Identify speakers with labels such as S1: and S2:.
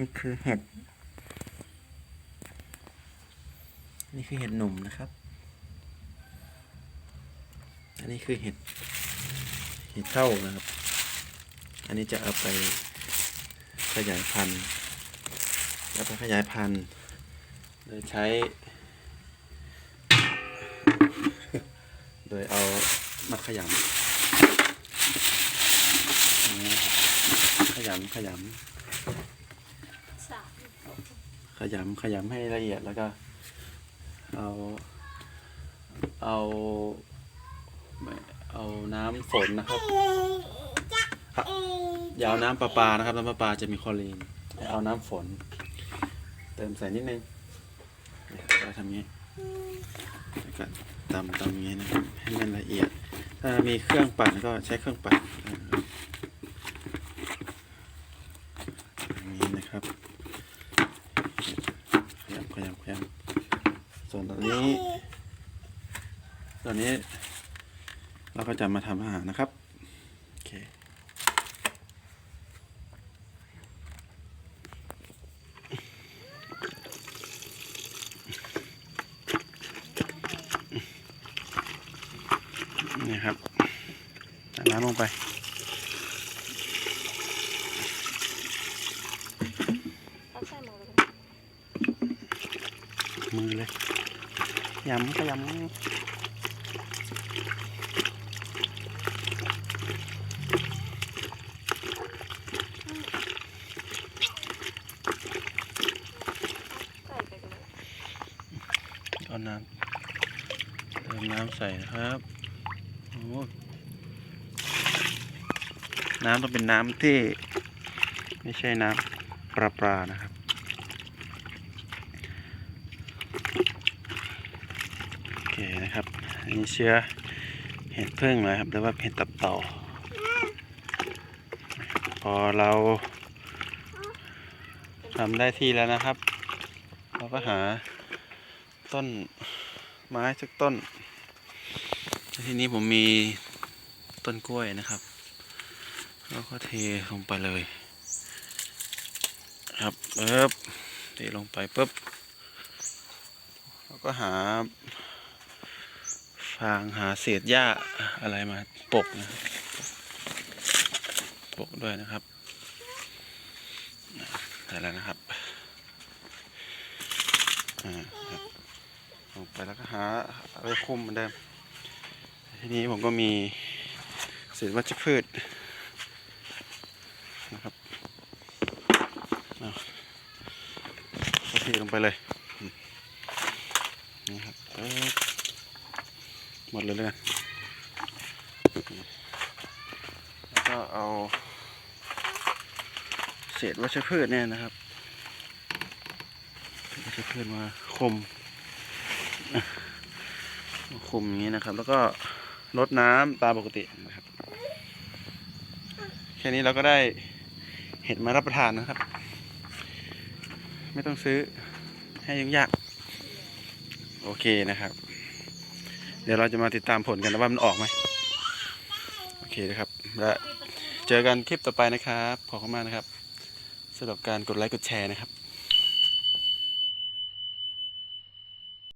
S1: นี่คือเห็ด นี่คือเห็ดหนุ่มนะครับ อันนี้คือเห็ด เห็ดเท่านะครับ อันนี้จะเอาไปขยายพันธุ์เอาไปขยายพันธุ์โดยใช้ โดยเอามาขยำขยำขยำ ขยำขยำให้ละเอียดแล้วก็ เอา เอาไม่เอาน้ำฝนนะครับอะอย่าเอาน้ำประปานะครับน้ำประปาจะมีคลอรีนให้เอาน้ำฝน เติมใส่นิดนึงเนี่ยเราทำงี้แล้วก็ตำตำอย่างนี้นะครับให้มันละเอียด ถ้ามีเครื่องปั่นก็ใช้เครื่องปั่นนะครับอย่างนี้นะครับ ขยำขยำขยำ ส่วนตอนนี้ตอนนี้ เราก็จะมาทำอาหารนะครับโอเคนี่ครับใส่น้ำลงไป
S2: เอาใส่หมดเลย
S1: มือเลยยำก็ยำ
S2: ใส่ไปกันเลย
S1: เอาน้ำเติมน้ำใส่นะครับโอ้น้ำต้องเป็นน้ำที่ ไม่ใช่น้ำปลาปลานะครับ โอเค นะครับ อันนี้เชื้อเห็ดพึ่งนะครับหรือว่าเห็ดตับเต่อพอเราทำได้ที่แล้วนะครับ เราก็หาต้นไม้สักต้น ทีนี้ผมมีต้นกล้วยนะครับเราก็เทลงไปเลยครับปึ๊บเทลงไปปึ๊บเราก็หา ฟางหาเศษหญ้าอะไรมาปกนะปกด้วยนะครับได้แล้วนะครับอ่าลงไปแล้วก็หาอะไรคุมเหมือนเดิมทีนี้ผมก็มีเศษวัชพืชนะครับเอาก็เทลงไปเลย นี่ครับ หมดเลยเลยกันแล้วก็เอา เศษวัชพืชเนี่ยนะครับวัชพืชมาคมคุมอย่างนี้นะครับ แล้วก็ลดน้ำตามปกตินะครับ แค่นี้เราก็ได้เห็ดมารับประทานนะครับ ไม่ต้องซื้อให้ยุ่งยาก โอเคนะครับ เดี๋ยวเราจะมาติดตามผลกันนะว่ามันออกไหมโอเคนะครับและเจอกันคลิปต่อไปนะครับขอบคุณมากนะครับสำหรับการกดไลค์กดแชร์นะครับ